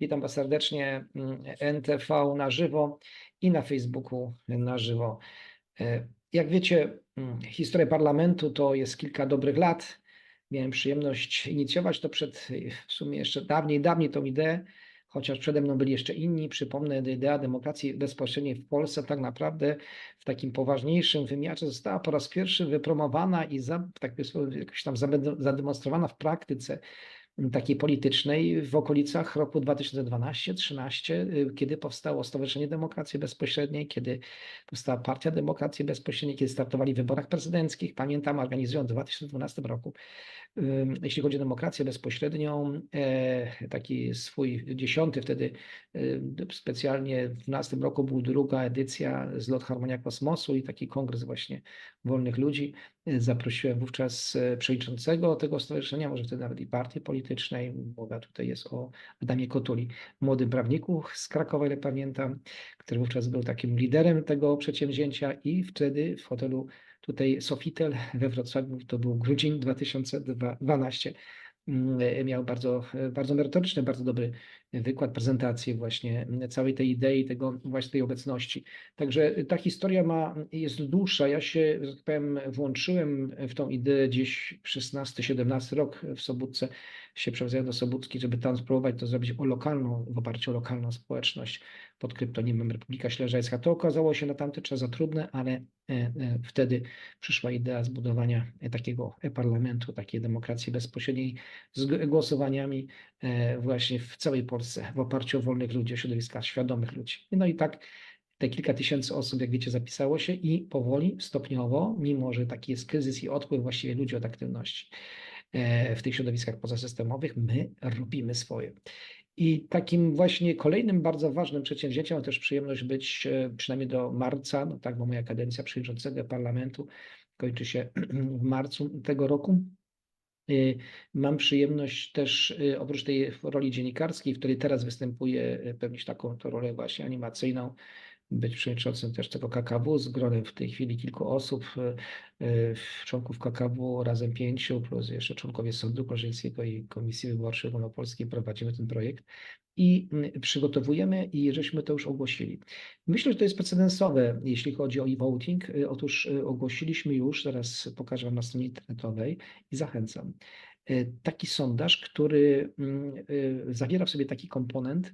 Witam Was serdecznie mm, NTV na żywo i na Facebooku na żywo. E, Jak wiecie, mm, historia parlamentu to jest kilka dobrych lat. Miałem przyjemność inicjować to przed y, w sumie jeszcze dawniej, dawniej tą ideę, chociaż przede mną byli jeszcze inni. Przypomnę, idea demokracji bezpośredniej w Polsce tak naprawdę w takim poważniejszym wymiarze została po raz pierwszy wypromowana i za, tak jakoś tam zademonstrowana w praktyce takiej politycznej w okolicach roku 2012-13, y, kiedy powstało Stowarzyszenie Demokracji Bezpośredniej, kiedy powstała Partia Demokracji Bezpośredniej, kiedy startowali w wyborach prezydenckich. Pamiętam, organizując w 2012 roku, jeśli chodzi o demokrację bezpośrednią, e, taki swój dziesiąty wtedy y, specjalnie w 2012 roku był druga edycja Zlot Harmonia Kosmosu i taki kongres właśnie wolnych ludzi. Y, Zaprosiłem wówczas e, przewodniczącego tego stowarzyszenia, może wtedy nawet i partii politycznej. Mowa tutaj jest o Adamie Kotuli, młodym prawniku z Krakowa, ile pamiętam, który wówczas był takim liderem tego przedsięwzięcia i wtedy w hotelu tutaj Sofitel we Wrocławiu, to był grudzień 2012, mm, miał bardzo, bardzo merytoryczny, bardzo dobry wykład, prezentację właśnie całej tej idei, tego właśnie tej obecności. Także ta historia ma, jest dłuższa. Ja się, że tak powiem, włączyłem w tą ideę gdzieś 16-17 rok w Sobótce, się przeprowadziłem do Sobótki, żeby tam spróbować to zrobić o lokalną, w oparciu o lokalną społeczność pod kryptonimem Republika Śleżeńska. To okazało się na tamty czas za trudne, ale e, e, wtedy przyszła idea zbudowania takiego e-parlamentu, takiej demokracji bezpośredniej z głosowaniami e, właśnie w całej Polsce w oparciu o wolnych ludzi, o środowiska świadomych ludzi. No i tak te kilka tysięcy osób, jak wiecie, zapisało się i powoli, stopniowo, mimo że taki jest kryzys i odpływ właściwie ludzi od aktywności e, w tych środowiskach pozasystemowych, my robimy swoje. I takim właśnie kolejnym bardzo ważnym przedsięwzięciem, mam też przyjemność być e, przynajmniej do marca, no tak, bo moja kadencja przewodniczącego parlamentu kończy się w marcu tego roku. Y, Mam przyjemność też, y, oprócz tej roli dziennikarskiej, w której teraz występuję, y, pełnić taką rolę właśnie animacyjną, być przewodniczącym też tego KKW z gronem w tej chwili kilku osób, y, y, członków KKW, razem pięciu, plus jeszcze członkowie Sądu Korzyńskiego i Komisji Wyborczej Ogólnopolskiej prowadzimy ten projekt i mm, przygotowujemy i żeśmy to już ogłosili. Myślę, że to jest precedensowe, jeśli chodzi o e-voting. Y, Otóż y, ogłosiliśmy już, zaraz pokażę Wam na stronie internetowej i zachęcam. Y, Taki sondaż, który mm, y, zawiera w sobie taki komponent y,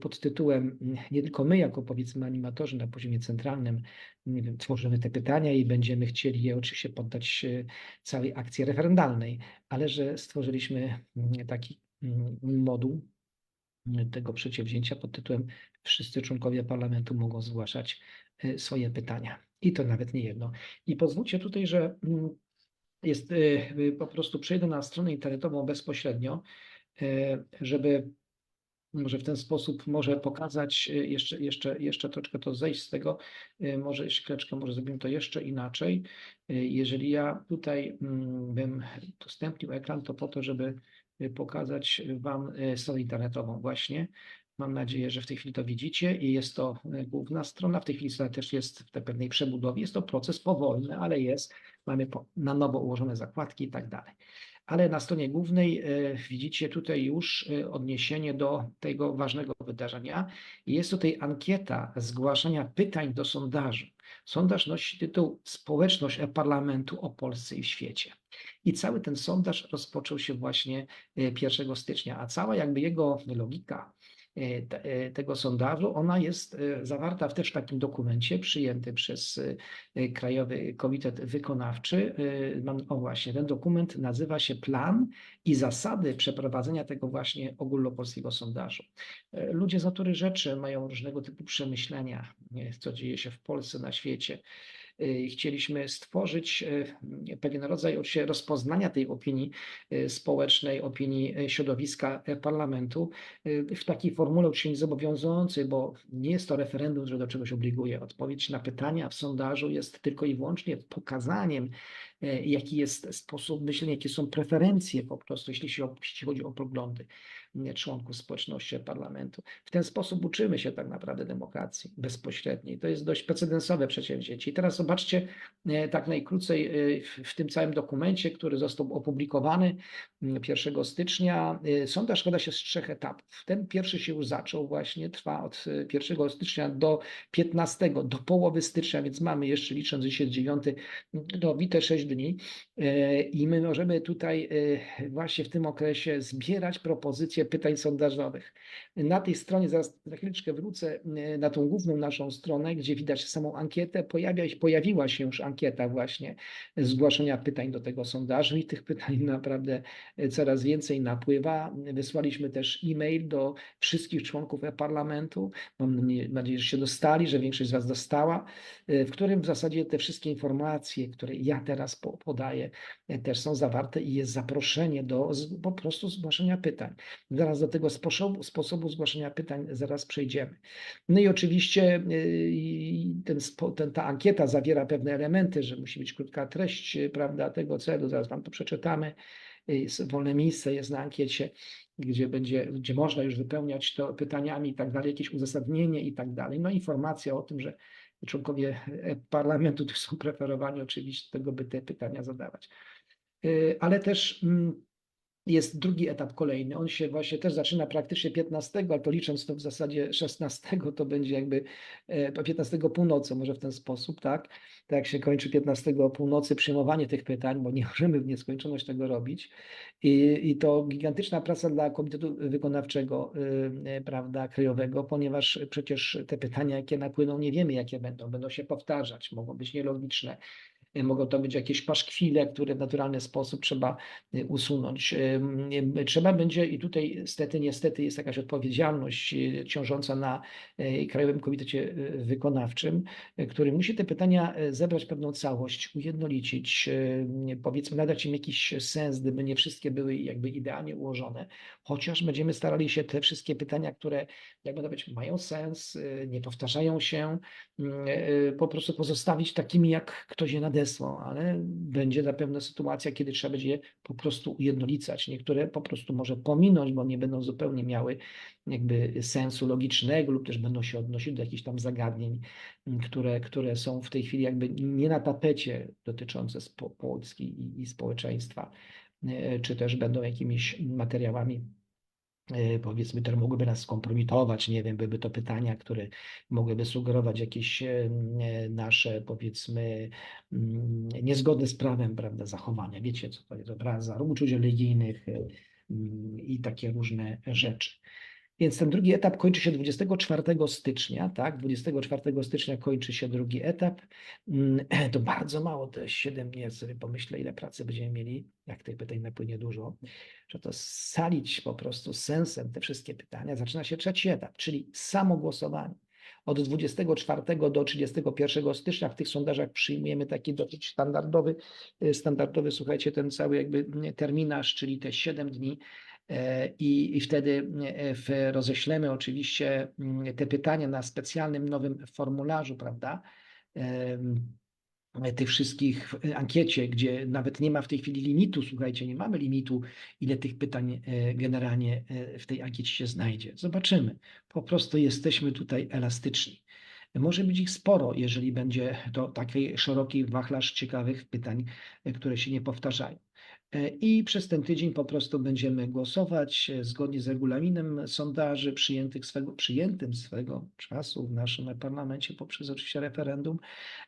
pod tytułem mm, nie tylko my, jako powiedzmy animatorzy na poziomie centralnym, wiem, tworzymy te pytania i będziemy chcieli je oczywiście poddać y, całej akcji referendalnej, ale że stworzyliśmy mm, taki mm, moduł y, tego przedsięwzięcia pod tytułem Wszyscy członkowie parlamentu mogą zgłaszać y, swoje pytania. I to nawet nie jedno. I pozwólcie tutaj, że jest, y, y, po prostu przejdę na stronę internetową bezpośrednio, y, żeby może w ten sposób może pokazać y, jeszcze, jeszcze, jeszcze troszkę to zejść z tego, y, może chwileczkę, może zrobimy to jeszcze inaczej. Y, Jeżeli ja tutaj mm, bym udostępnił ekran, to po to, żeby pokazać Wam stronę internetową właśnie. Mam nadzieję, że w tej chwili to widzicie i jest to główna strona. W tej chwili strona też jest w pewnej przebudowie. Jest to proces powolny, ale jest. Mamy na nowo ułożone zakładki i tak dalej. Ale na stronie głównej e, widzicie tutaj już e, odniesienie do tego ważnego wydarzenia. Jest tutaj ankieta zgłaszania pytań do sondażu. Sondaż nosi tytuł Społeczność e-parlamentu o Polsce i świecie. I cały ten sondaż rozpoczął się właśnie e, 1 stycznia, a cała jakby jego logika e, e, tego sondażu, ona jest e, zawarta w też takim dokumencie przyjętym przez e, e, Krajowy Komitet Wykonawczy. E, o właśnie, ten dokument nazywa się Plan i zasady przeprowadzenia tego właśnie ogólnopolskiego sondażu. E, Ludzie z natury rzeczy mają różnego typu przemyślenia, co dzieje się w Polsce, na świecie. E, Chcieliśmy stworzyć e, pewien rodzaj oczywiście rozpoznania tej opinii e, społecznej, opinii środowiska parlamentu w takiej formule oczywiście zobowiązującej, bo nie jest to referendum, że do czegoś obliguje. Odpowiedź na pytania w sondażu jest tylko i wyłącznie pokazaniem, jaki jest sposób myślenia, jakie są preferencje po prostu, jeśli chodzi o poglądy. Mm, członków społeczności parlamentu. W ten sposób uczymy się tak naprawdę demokracji bezpośredniej. To jest dość precedensowe przedsięwzięcie. I teraz zobaczcie e, tak najkrócej e, w- tym całym dokumencie, który został opublikowany mm, 1 stycznia. e, Sondaż składa się z trzech etapów. Ten pierwszy się już zaczął właśnie, trwa od e, 1 stycznia do 15, do połowy stycznia, więc mamy jeszcze licząc dzisiaj 9, dobite 6 dni. I my możemy tutaj właśnie w tym okresie zbierać propozycje pytań sondażowych. Na tej stronie, zaraz za chwileczkę wrócę, e, na tą główną naszą stronę, gdzie widać samą ankietę, pojawia, pojawiła się już ankieta właśnie zgłaszania pytań do tego sondażu i tych pytań naprawdę e, coraz więcej napływa. Wysłaliśmy też e-mail do wszystkich członków e-parlamentu. Mam nadzieję- że się dostali, że większość z Was dostała, e, w którym w zasadzie te wszystkie informacje, które ja teraz po- podaję, też są zawarte i jest zaproszenie do po prostu zgłaszania pytań. Zaraz do tego sposobu, sposobu zgłaszania pytań zaraz przejdziemy. No i oczywiście y, ten, ten, ta ankieta zawiera pewne elementy, że musi być krótka treść, y, prawda, tego celu, zaraz Wam to przeczytamy. Y, Wolne miejsce jest na ankiecie, gdzie będzie, gdzie można już wypełniać to pytaniami i tak dalej, jakieś uzasadnienie i tak dalej. No informacja o tym, że członkowie e, parlamentu tu są preferowani oczywiście tego, by te pytania zadawać. Ale też mm, jest drugi etap kolejny. On się właśnie też zaczyna praktycznie 15, ale to licząc to w zasadzie 16, to będzie jakby e, 15 północy, może w ten sposób, tak? Tak jak się kończy 15 o północy przyjmowanie tych pytań, bo nie możemy w nieskończoność tego robić. I, i to gigantyczna praca dla Komitetu Wykonawczego, y, y, prawda, krajowego, ponieważ przecież te pytania, jakie napłyną, nie wiemy, jakie będą. Będą się powtarzać, mogą być nielogiczne. Y, Mogą to być jakieś paszkwile, które w naturalny sposób trzeba y, usunąć. Ym, Trzeba będzie, i tutaj niestety, niestety jest jakaś odpowiedzialność y, ciążąca na y, Krajowym Komitecie y, Wykonawczym, y, który musi te pytania y, zebrać pewną całość, ujednolicić, y, powiedzmy nadać im jakiś sens, gdyby nie wszystkie były jakby idealnie ułożone, chociaż będziemy starali się te wszystkie pytania, które jakby to być, mają sens, y, nie powtarzają się, y, po prostu pozostawić takimi, jak ktoś je ale będzie zapewne sytuacja, kiedy trzeba będzie je po prostu ujednolicać. Niektóre po prostu może pominąć, bo nie będą zupełnie miały jakby sensu logicznego lub też będą się odnosić do jakichś tam zagadnień, m, które, które są w tej chwili jakby nie na tapecie dotyczące Polski i, i społeczeństwa, y, czy też będą jakimiś materiałami e, powiedzmy, które mogłyby nas skompromitować, nie wiem, były to pytania, które mogłyby sugerować jakieś e, e, nasze, powiedzmy, mm, niezgodne z prawem, prawda, zachowania. Wiecie, co to jest obraza uczuć religijnych e, mm, i takie różne rzeczy. Więc ten drugi etap kończy się 24 stycznia, tak? 24 stycznia kończy się drugi etap. Mm, To bardzo mało, to jest 7 dni, sobie pomyślę, ile pracy będziemy mieli, jak tych pytań napłynie dużo, że to scalić po prostu sensem te wszystkie pytania. Zaczyna się trzeci etap, czyli samo głosowanie. Od 24 do 31 stycznia w tych sondażach przyjmujemy taki dosyć standardowy, y, standardowy, słuchajcie, ten cały jakby terminarz, czyli te 7 dni. E, I, I wtedy e, roześlemy oczywiście mm, te pytania na specjalnym nowym formularzu, prawda? Em, tych wszystkich ankiecie, gdzie nawet nie ma w tej chwili limitu, słuchajcie, nie mamy limitu, ile tych pytań e, generalnie e, w tej ankiecie się znajdzie. Zobaczymy. Po prostu jesteśmy tutaj elastyczni. Może być ich sporo, jeżeli będzie to taki szeroki wachlarz ciekawych pytań, e, które się nie powtarzają. E, I przez ten tydzień po prostu będziemy głosować e, zgodnie z regulaminem sondaży przyjętych swego, przyjętym swego czasu w naszym parlamencie poprzez oczywiście referendum.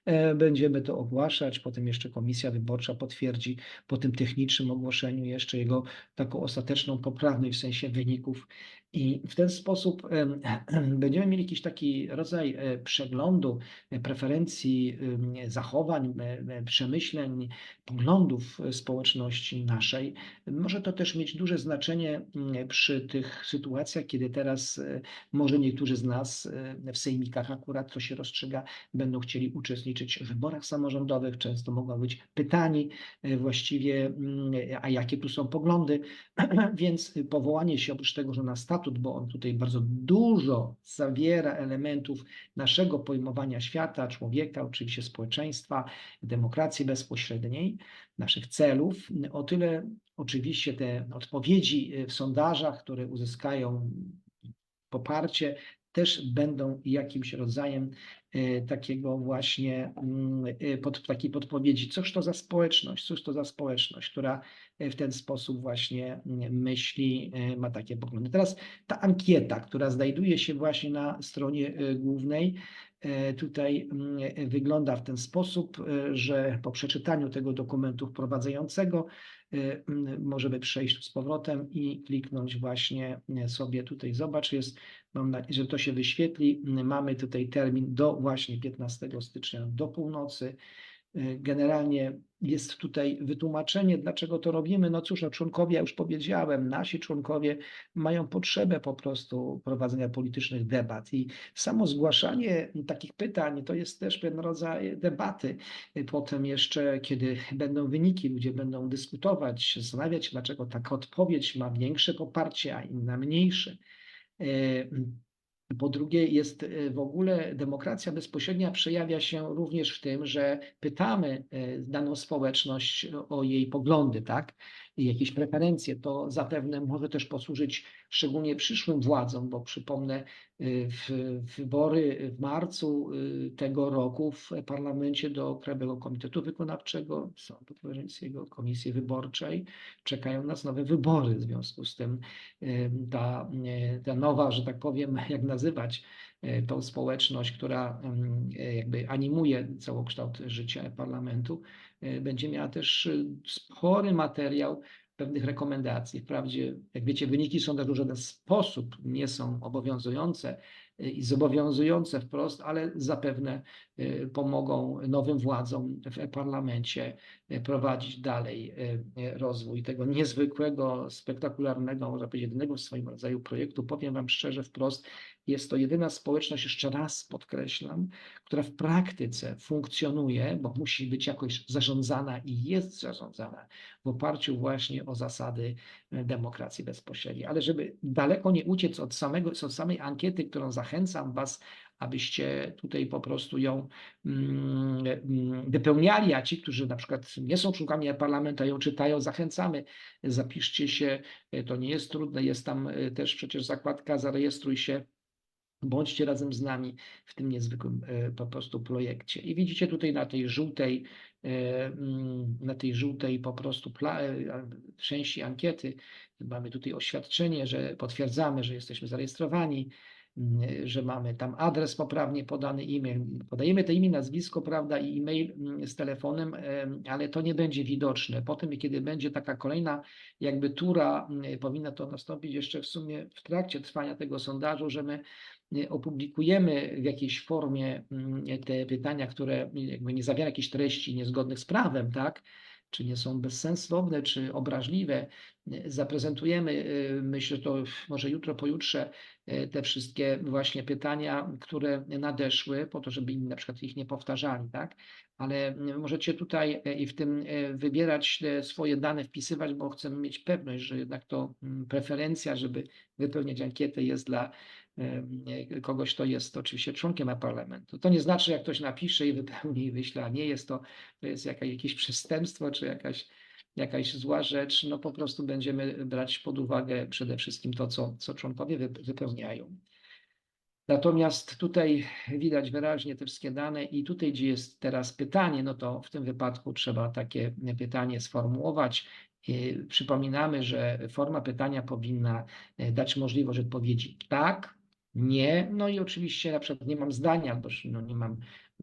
E, Będziemy to ogłaszać, potem jeszcze komisja wyborcza potwierdzi po tym technicznym ogłoszeniu jeszcze jego taką ostateczną poprawność w sensie wyników. I w ten sposób em, będziemy mieli jakiś taki rodzaj e, przeglądu e, preferencji, zachowań, e, przemyśleń, poglądów społeczności naszej. Może to też mieć duże znaczenie mm, przy tych sytuacjach, kiedy teraz może niektórzy z nas w sejmikach akurat to się rozstrzyga, będą chcieli uczestniczyć w wyborach samorządowych. Często mogą być pytani właściwie, mm, a jakie tu są poglądy. Więc powołanie się oprócz tego, że na statut, bo on tutaj bardzo dużo zawiera elementów naszego pojmowania świata, człowieka, oczywiście społeczeństwa, demokracji bezpośredniej, naszych celów, o tyle Oczywiście te odpowiedzi w sondażach, które uzyskają poparcie, też będą jakimś rodzajem takiego właśnie mm, y, pod, takiej podpowiedzi. Cóż to za społeczność, cóż to za społeczność, która y, w ten sposób właśnie mm, myśli, ma takie poglądy. Teraz ta ankieta, która znajduje się właśnie na stronie głównej, tutaj mm, wygląda w ten sposób, y, że po przeczytaniu tego dokumentu wprowadzającego mm, możemy przejść z powrotem i kliknąć właśnie sobie tutaj, zobacz, jest, mam nadzieję, że to się wyświetli, mamy tutaj termin do właśnie 15 stycznia do północy. Generalnie jest tutaj wytłumaczenie, dlaczego to robimy. No cóż, no członkowie, ja już powiedziałem, nasi członkowie mają potrzebę po prostu prowadzenia politycznych debat i samo zgłaszanie takich pytań to jest też pewien rodzaj debaty. Potem jeszcze, kiedy będą wyniki, ludzie będą dyskutować, zastanawiać dlaczego taka odpowiedź ma większe poparcie, a inna mniejsze. Po drugie, jest y, w ogóle demokracja bezpośrednia przejawia się również w tym, że pytamy y, daną społeczność o jej poglądy, tak? Jakieś preferencje. To zapewne może też posłużyć szczególnie przyszłym władzom, bo przypomnę, y, w wybory w marcu y, tego roku w parlamencie do Krajowego Komitetu Wykonawczego, Sądu Wojewódzkiego, Komisji Wyborczej czekają nas nowe wybory. W związku z tym y, ta, ta nowa, że tak powiem, jak nazywać tą społeczność, która jakby animuje całokształt życia parlamentu, będzie miała też y, spory materiał pewnych rekomendacji. Wprawdzie, jak wiecie, wyniki sondażu w żaden sposób nie są obowiązujące y, i zobowiązujące wprost, ale zapewne pomogą nowym władzom w parlamencie prowadzić dalej rozwój tego niezwykłego, spektakularnego, można powiedzieć, jedynego w swoim rodzaju projektu. Powiem Wam szczerze, wprost, jest to jedyna społeczność, jeszcze raz podkreślam, która w praktyce funkcjonuje, bo musi być jakoś zarządzana i jest zarządzana w oparciu właśnie o zasady e, demokracji bezpośredniej. Ale żeby daleko nie uciec od, samego, od samej ankiety, którą zachęcam Was, abyście tutaj po prostu ją mm, mm, wypełniali, a ci, którzy na przykład nie są członkami parlamentu, ją czytają, zachęcamy, zapiszcie się, e, to nie jest trudne, jest tam e, też przecież zakładka zarejestruj się, Bądźcie razem z nami w tym niezwykłym e, po prostu projekcie. I widzicie tutaj na tej żółtej, e, mm, na tej żółtej po prostu e, części ankiety mamy tutaj oświadczenie, że potwierdzamy, że jesteśmy zarejestrowani, mm, że mamy tam adres poprawnie podany, e-mail. Podajemy to imię, nazwisko, prawda, i e-mail mm, z telefonem, em, ale to nie będzie widoczne. Potem, kiedy będzie taka kolejna jakby tura, powinna to nastąpić jeszcze w sumie w trakcie trwania tego sondażu, że my opublikujemy w jakiejś formie mm, te pytania, które jakby nie zawierają jakichś treści niezgodnych z prawem, tak? Czy nie są bezsensowne, czy obraźliwe, zaprezentujemy, y, myślę, to może jutro, pojutrze, y, te wszystkie właśnie pytania, które nadeszły, po to, żeby inni na przykład ich nie powtarzali, tak? Ale y, możecie tutaj i w tym wybierać swoje dane, wpisywać, bo chcemy mieć pewność, że jednak to mm, preferencja, żeby wypełniać ankietę jest dla kogoś, kto jest oczywiście członkiem parlamentu. To nie znaczy, jak ktoś napisze i wypełni i wyśle, a nie jest to, to jest jakaś, jakieś przestępstwo, czy jakaś, jakaś zła rzecz, no po prostu będziemy brać pod uwagę przede wszystkim to, co, co członkowie wy- wypełniają. Natomiast tutaj widać wyraźnie te wszystkie dane i tutaj, gdzie jest teraz pytanie, no to w tym wypadku trzeba takie pytanie sformułować. Y, Przypominamy, że forma pytania powinna y, dać możliwość odpowiedzi tak, nie, no i oczywiście na przykład nie mam zdania, bo no nie mam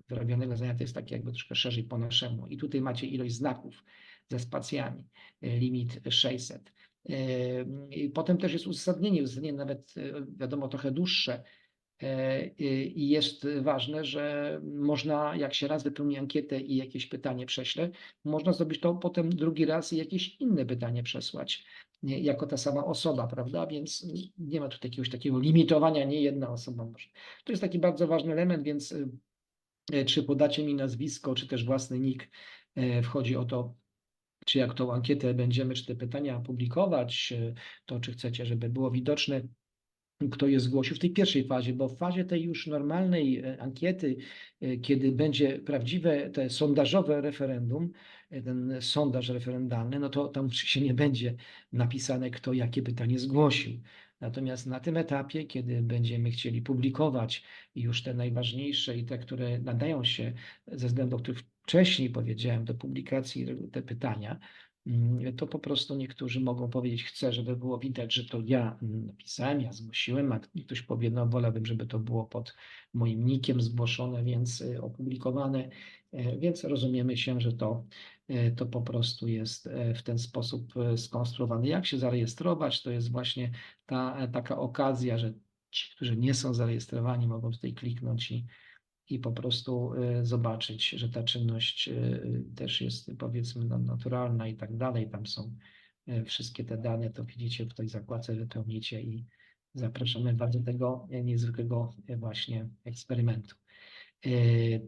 wyrobionego zdania, to jest takie jakby troszkę szerzej po naszemu. I tutaj macie ilość znaków ze spacjami, limit 600. Y, i Potem też jest uzasadnienie, uzasadnienie nawet y, wiadomo trochę dłuższe, I i jest ważne, że można, jak się raz wypełni ankietę i jakieś pytanie prześle, można zrobić to potem drugi raz i jakieś inne pytanie przesłać jako ta sama osoba, prawda? Więc nie ma tu jakiegoś takiego limitowania, nie jedna osoba może. To jest taki bardzo ważny element, więc y, czy podacie mi nazwisko, czy też własny nick, e, wchodzi o to, czy jak tą ankietę będziemy, czy te pytania publikować, to czy chcecie, żeby było widoczne kto je zgłosił w tej pierwszej fazie, bo w fazie tej już normalnej e, ankiety, e, kiedy będzie prawdziwe, te sondażowe referendum, e, ten sondaż referendalny, no to tam się nie będzie napisane, kto jakie pytanie zgłosił. Natomiast na tym etapie, kiedy będziemy chcieli publikować już te najważniejsze i te, które nadają się ze względu, o których wcześniej powiedziałem, do publikacji te pytania, to po prostu niektórzy mogą powiedzieć, chcę, żeby było widać, że to ja napisałem, ja zgłosiłem, a ktoś powie, no wolałbym, żeby to było pod moim nikiem zgłoszone, więc y, opublikowane, E, więc rozumiemy się, że to, e, to po prostu jest e, w ten sposób skonstruowane. Jak się zarejestrować? To jest właśnie ta taka okazja, że ci, którzy nie są zarejestrowani, mogą tutaj kliknąć i, i po prostu zobaczyć, że ta czynność też jest powiedzmy no, naturalna i tak dalej. Tam są wszystkie te dane, to widzicie w tej zakładce, wypełnicie i zapraszamy bardzo do tego niezwykłego właśnie eksperymentu.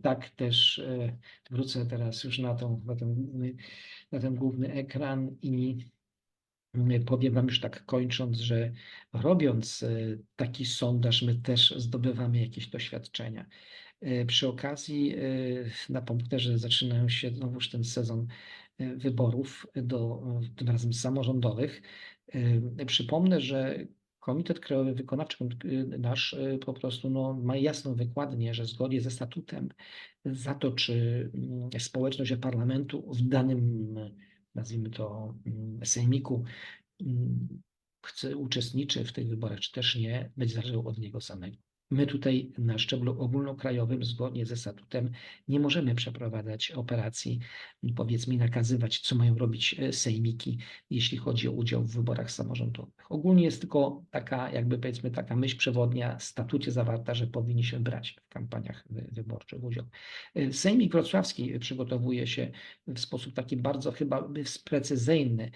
Tak też wrócę teraz już na, tą, na, ten, główny, na ten główny ekran i powiem Wam już tak kończąc, że robiąc taki sondaż, my też zdobywamy jakieś doświadczenia. Przy okazji na komputerze zaczynają się znowuż ten sezon wyborów, do, tym razem samorządowych. Przypomnę, że Komitet Krajowy Wykonawczy nasz po prostu no, ma jasną wykładnię, że zgodnie ze statutem za to, czy mm, społeczność parlamentu w danym, nazwijmy to, mm, sejmiku mm, chce, uczestniczy w tych wyborach, czy też nie, będzie zależało od niego samego. My tutaj na szczeblu ogólnokrajowym, zgodnie ze statutem, nie możemy przeprowadzać operacji, powiedzmy, nakazywać, co mają robić e, sejmiki, jeśli chodzi o udział w wyborach samorządowych. Ogólnie jest tylko taka, jakby powiedzmy, taka myśl przewodnia w statucie zawarta, że powinniśmy brać w kampaniach wyborczych udział. E, Sejmik Wrocławski przygotowuje się w sposób taki bardzo chyba precyzyjny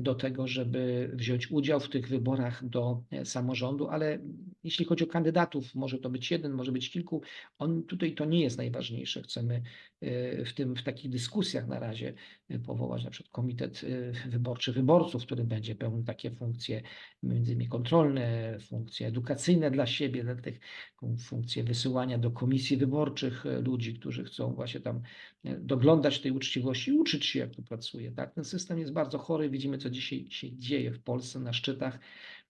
do tego, żeby wziąć udział w tych wyborach do e, samorządu, ale jeśli chodzi o kandydatów, może to być jeden, może być kilku. On tutaj to nie jest najważniejsze. Chcemy e, w tym, w takich dyskusjach na razie e, powołać na przykład komitet e, wyborczy wyborców, który będzie pełnił takie funkcje między innymi kontrolne, funkcje edukacyjne dla siebie, dla tych funkcje wysyłania do komisji wyborczych ludzi, którzy chcą właśnie tam doglądać tej uczciwości uczyć się, jak to pracuje. Tak? Ten system jest bardzo chory. Widzimy, co dzisiaj się dzieje w Polsce na szczytach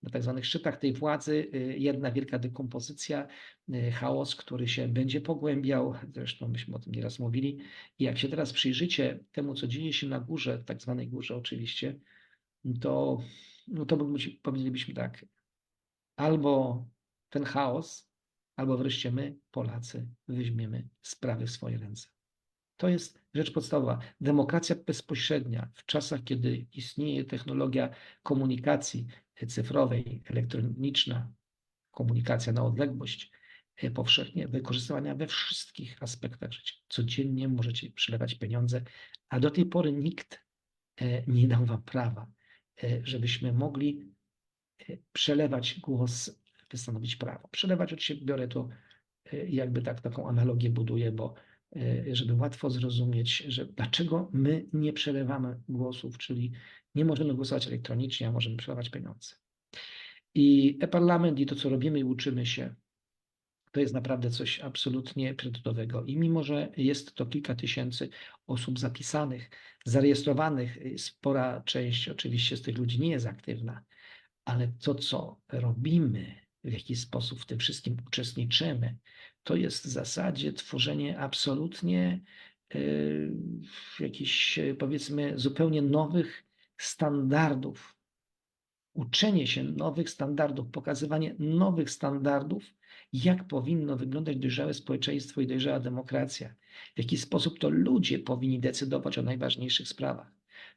na tak zwanych szczytach tej władzy y, jedna wielka dekompozycja, y, chaos, który się będzie pogłębiał. Zresztą myśmy o tym nieraz mówili. I jak się teraz przyjrzycie temu, co dzieje się na górze, tak zwanej górze oczywiście, to, no to powiedzielibyśmy tak, albo ten chaos, albo wreszcie my, Polacy, weźmiemy sprawy w swoje ręce. To jest rzecz podstawowa. Demokracja bezpośrednia w czasach, kiedy istnieje technologia komunikacji cyfrowej, elektroniczna, komunikacja na odległość, e, powszechnie wykorzystywana we wszystkich aspektach życia. Codziennie możecie przelewać pieniądze, a do tej pory nikt e, nie dał wam prawa, e, żebyśmy mogli przelewać głos, wystanowić prawo. Przelewać od siebie biorę to jakby tak taką analogię buduję, bo żeby łatwo zrozumieć, że dlaczego my nie przelewamy głosów, czyli nie możemy głosować elektronicznie, a możemy przelewać pieniądze. I e-parlament i to, co robimy i uczymy się, to jest naprawdę coś absolutnie priorytetowego. I mimo, że jest to kilka tysięcy osób zapisanych, zarejestrowanych, spora część oczywiście z tych ludzi nie jest aktywna, ale to, co robimy, w jaki sposób w tym wszystkim uczestniczymy, to jest w zasadzie tworzenie absolutnie y, jakichś, powiedzmy, zupełnie nowych standardów. Uczenie się nowych standardów, pokazywanie nowych standardów, jak powinno wyglądać dojrzałe społeczeństwo i dojrzała demokracja, w jaki sposób to ludzie powinni decydować o najważniejszych sprawach.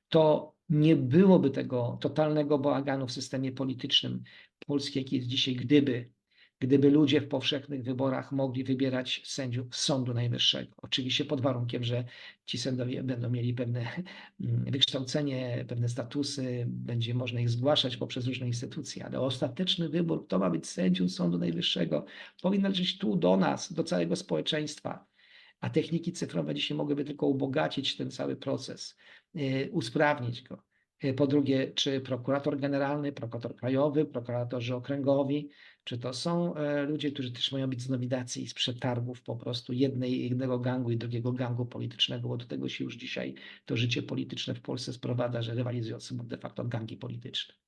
To nie byłoby tego totalnego bałaganu w systemie politycznym Polski, jaki jest dzisiaj, gdyby gdyby ludzie w powszechnych wyborach mogli wybierać sędziów Sądu Najwyższego. Oczywiście pod warunkiem, że ci sędziowie będą mieli pewne mm, wykształcenie, pewne statusy, będzie można ich zgłaszać poprzez różne instytucje, ale ostateczny wybór, kto ma być sędzią Sądu Najwyższego, powinien należeć tu do nas, do całego społeczeństwa. A techniki cyfrowe dzisiaj mogłyby tylko ubogacić ten cały proces, yy, usprawnić go. Y, Po drugie, czy prokurator generalny, prokurator krajowy, prokuratorzy okręgowi, czy to są e, ludzie, którzy też mają być z nominacji i z przetargów po prostu jednej, jednego gangu i drugiego gangu politycznego, bo do tego się już dzisiaj to życie polityczne w Polsce sprowadza, że rywalizują ze de facto gangi polityczne.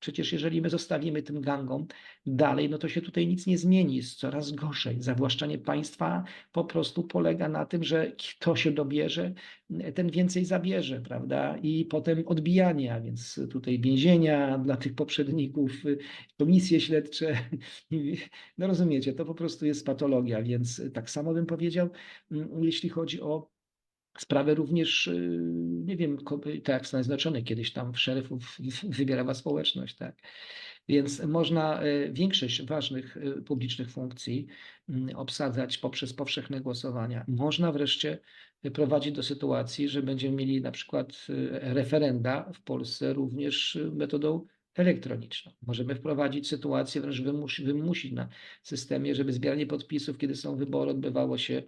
Przecież jeżeli my zostawimy tym gangom dalej, no to się tutaj nic nie zmieni, jest coraz gorzej. Zawłaszczanie państwa po prostu polega na tym, że kto się dobierze, ten więcej zabierze, prawda? I potem odbijanie, a więc tutaj więzienia dla tych poprzedników, komisje śledcze. No rozumiecie, to po prostu jest patologia, więc tak samo bym powiedział, mm, jeśli chodzi o Sprawę również, y, nie wiem, tak jak w Stanach Zjednoczonych, kiedyś tam szeryfów wybierała społeczność, tak. Więc można y, większość ważnych y, publicznych funkcji mm, obsadzać poprzez powszechne głosowania. Można wreszcie prowadzić do sytuacji, że będziemy mieli na przykład referenda w Polsce również metodą elektroniczną. Możemy wprowadzić sytuację, wręcz wymusi, wymusić na systemie, żeby zbieranie podpisów, kiedy są wybory, odbywało się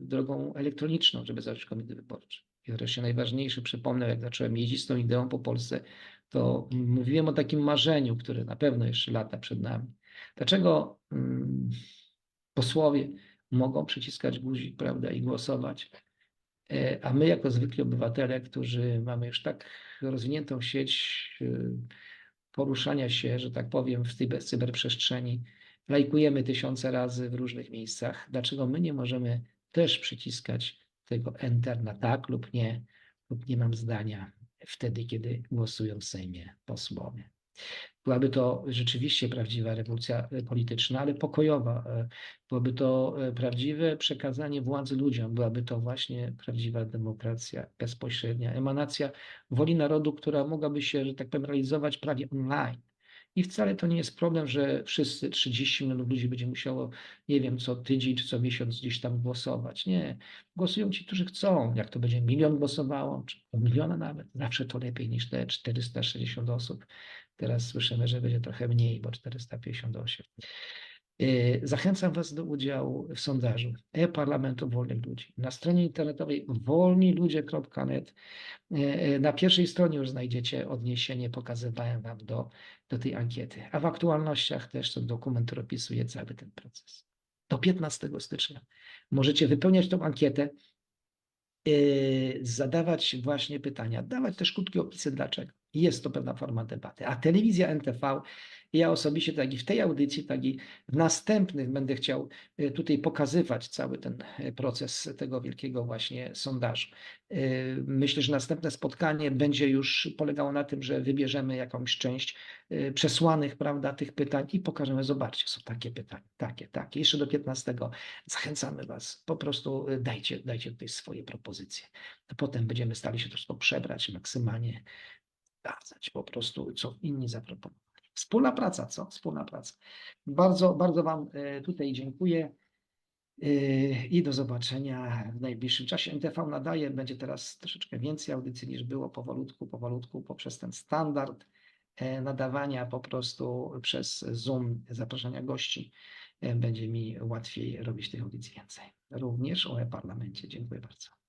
drogą elektroniczną, żeby zacząć komitet wyborczy. I wreszcie najważniejsze, przypomnę, jak zacząłem jeździć z tą ideą po Polsce, to mówiłem o takim marzeniu, które na pewno jeszcze lata przed nami. Dlaczego mm, posłowie mogą przyciskać guzik, prawda, i głosować, e, a my jako zwykli obywatele, którzy mamy już tak rozwiniętą sieć y, poruszania się, że tak powiem, w tej cyberprzestrzeni, lajkujemy tysiące razy w różnych miejscach. Dlaczego my nie możemy też przyciskać tego Enter na tak lub nie, lub nie mam zdania wtedy, kiedy głosują w Sejmie posłowie? Byłaby to rzeczywiście prawdziwa rewolucja e, polityczna, ale pokojowa. E, Byłoby to e, prawdziwe przekazanie władzy ludziom, byłaby to właśnie prawdziwa demokracja bezpośrednia, emanacja woli narodu, która mogłaby się, że tak powiem, realizować prawie online. I wcale to nie jest problem, że wszyscy 30 milionów ludzi będzie musiało, nie wiem, co tydzień czy co miesiąc gdzieś tam głosować. Nie. Głosują ci, którzy chcą. Jak to będzie milion głosowało, czy pół miliona nawet, zawsze to lepiej niż te 460 osób. Teraz słyszymy, że będzie trochę mniej, bo 458. Yy, Zachęcam Was do udziału w sondażu e-Parlamentu Wolnych Ludzi. Na stronie internetowej wolniludzie.net yy, na pierwszej stronie już znajdziecie odniesienie, pokazywałem Wam do, do tej ankiety. A w aktualnościach też ten dokument który opisuje cały ten proces. Do 15 stycznia możecie wypełniać tą ankietę, zadawać właśnie pytania, dawać też krótkie opisy dlaczego. Jest to pewna forma debaty. A telewizja NTV, ja osobiście, tak i w tej audycji, tak i w następnych będę chciał y, tutaj pokazywać cały ten y, proces tego wielkiego właśnie sondażu. Y, Myślę, że następne spotkanie będzie już polegało na tym, że wybierzemy jakąś część przesłanych, prawda, tych pytań i pokażemy, zobaczcie, są takie pytania, takie, takie. Jeszcze do 15 zachęcamy Was, po prostu dajcie, dajcie tutaj swoje propozycje. Potem będziemy stali się wszystko przebrać maksymalnie, sprawdzać po prostu, co inni zaproponowali. Wspólna praca, co? Wspólna praca. Bardzo, bardzo Wam e, tutaj dziękuję e, i do zobaczenia w najbliższym czasie. NTV nadaje, będzie teraz troszeczkę więcej audycji niż było, powolutku, powolutku, poprzez ten standard e, nadawania po prostu przez Zoom, zapraszania gości. Będzie mi łatwiej robić tych audycji więcej. Również o e-parlamencie. Dziękuję bardzo.